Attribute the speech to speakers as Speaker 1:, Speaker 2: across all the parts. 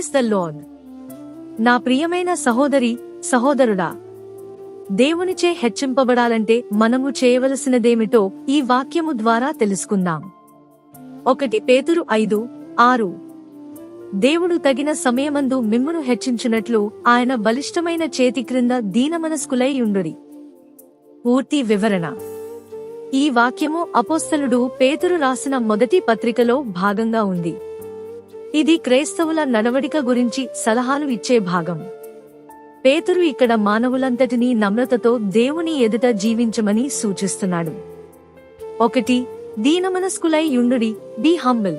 Speaker 1: Praise the loan నా ప్రియమైన సహోదరి సహోదరుడా దేవునిచే హెచ్చింపబడాలంటే మనము చేయవలసినదేమిటో ఈ వాక్యము ద్వారా తెలుసుకుందాం. ఒకటి పేతురు ఐదు ఆరు. దేవుడు తగిన సమయమందు మిమ్మును హెచ్చించినట్లు ఆయన బలిష్టమైన చేతి క్రింద దీనమనస్కులై ఉండుడి పూర్తి వివరణ. ఈ వాక్యము అపోస్తలుడు పేతురు రాసిన మొదటి పత్రికలో భాగంగా ఉంది. ఇది క్రైస్తవుల నడవడిక గురించి సలహాలు ఇచ్చే భాగం. పేతురు ఇక్కడ మానవులంతటినీ నమ్రతతో దేవుని ఎదుట జీవించమని సూచిస్తున్నాడు. ఒకటి దీనమనస్కులై యుండుడి బి హంబుల్.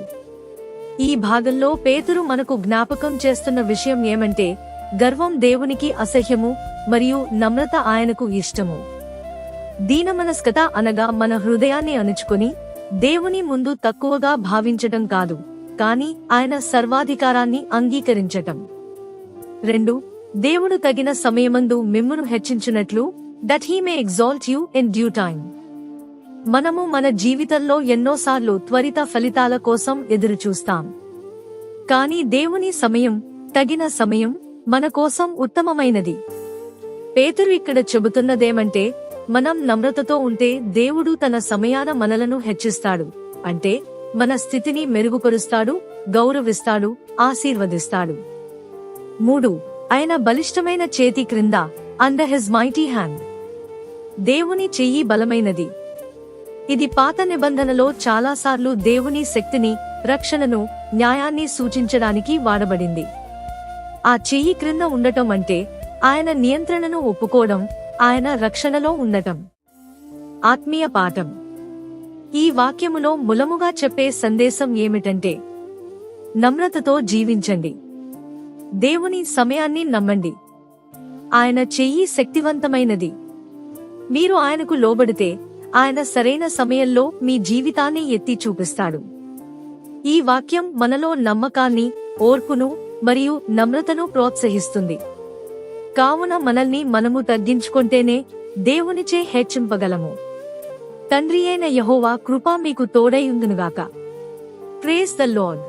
Speaker 1: ఈ భాగంలో పేతురు మనకు జ్ఞాపకం చేస్తున్న విషయం ఏమంటే గర్వం దేవునికి అసహ్యము మరియు నమ్రత ఆయనకు ఇష్టము. దీనమనస్కత అనగా మన హృదయాన్ని అణుచుకొని దేవుని ముందు తక్కువగా భావించటం కాదు. కానీ ఆయన సర్వాధికారాన్ని అంగీకరించటం. రెండు దేవుడు తగిన సమయమందు మిమ్మును హెచ్చించినట్లు that he may exalt you in due time మనము మన జీవితంలో ఎన్నోసార్లు త్వరిత ఫలితాల కోసం ఎదురుచూస్తాం. కానీ దేవుని సమయం తగిన సమయం మన కోసం ఉత్తమమైనది. పేతురు ఇక్కడ చెబుతున్నదేమంటే మనం నమ్రతతో ఉంటే దేవుడు తన సమయాన మనలను హెచ్చిస్తాడు. అంటే మన స్థితిని మెరుగుపరుస్తాడు గౌరవిస్తాడు ఆశీర్వదిస్తాడు. మూడు ఆయన బలిష్టమైన చేతి క్రింద అండర్ హిజ్ మైటీ హ్యాండ్ దేవుని చెయ్యి బలమైనది. ఇది పాత నిబంధనలో చాలాసార్లు దేవుని శక్తిని రక్షణను న్యాయాన్ని సూచించడానికి వాడబడింది. ఆ చెయ్యి క్రింద ఉండటం అంటే ఆయన నియంత్రణను ఒప్పుకోవడం ఆయన రక్షణలో ఉండటం. ఆత్మీయ పాఠం. ఈ వాక్యములో ములముగా చెప్పే సందేశం ఏమిటంటే నమ్రతతో జీవించండి. దేవుని సమయాన్ని నమ్మండి. ఆయన చెయ్యి శక్తివంతమైనది. మీరు ఆయనకు లోబడితే ఆయన సరైన సమయంలో మీ జీవితాన్ని ఎత్తి చూపిస్తాడు. ఈ వాక్యం మనలో నమ్మకాన్ని ఓర్పును మరియు నమ్రతను ప్రోత్సహిస్తుంది. కావున మనల్ని మనము తగ్గించుకుంటేనే దేవునిచే హెచ్చింపగలము. తండ్రి అయిన యహోవా కృప మీకు తోడై తోడైయుందునుగాక ప్రేస్ ద లోన్